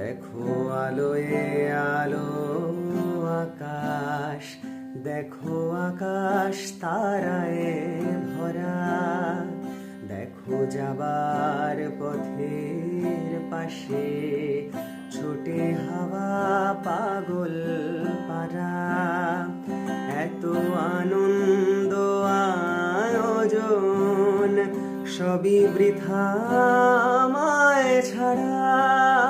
দেখো আলোয়, আলো, আকাশ। দেখো আকাশ, তারায় ভরা। দেখো যাবার পথের পাশে ছোটে হাওয়া, পাগল পারা। এত আনন্দ, আয়োজন, সবই বৃথা আমায় ছাড়া।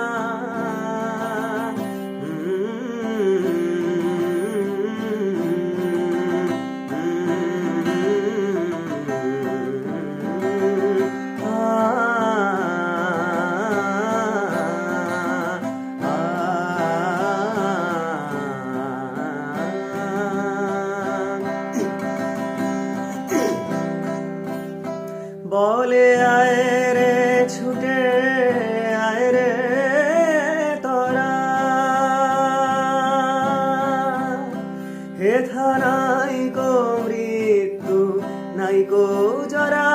বলে, আয় রে, ছুটে, আয় রে তোরা। হে থানাই কো মৃত্যু, নাই কো জরা।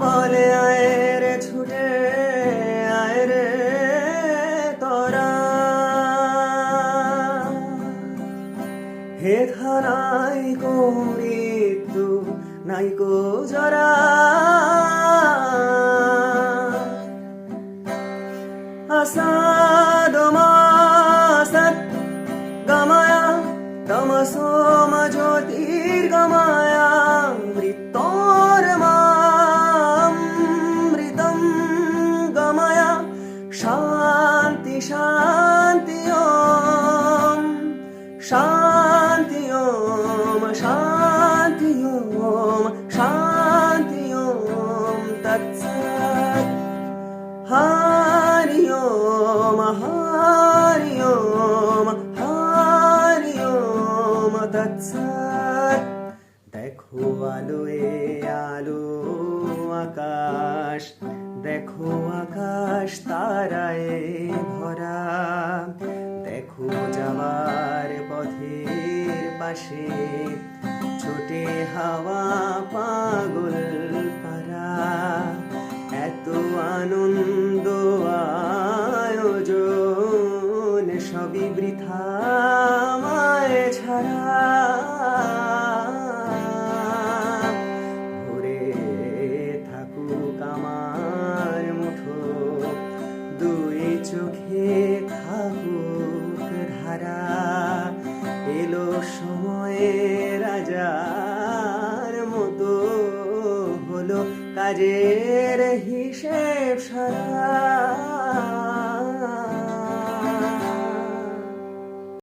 বলে, আয় রে, ছুটে, আয় রে তোরা। হে ধারাই কো মৃত্যু নাই কো জরা। আসাদমাসৎ গমায়া তমসোম জ্যোতির্গমায়া মৃত্যর্মামৃতম গমায়া শান্তি শান্তি শান্তি হরি ওম হরি ওম হরি ওম তৎসৎ দেখো আলোয় আলো আকাশ দেখো আকাশ তারায় ভরা দেখো যাওয়ার পথের পাশে, ছোটে হাওয়া পাগল সবই বৃথা আমায় ছাড়া। ভরে থাকুক আমার মুঠো, দুই চোখে থাকুক ধারা। এলো সময়ে রাজার মতো, হলো কাজের হিসেব সারা।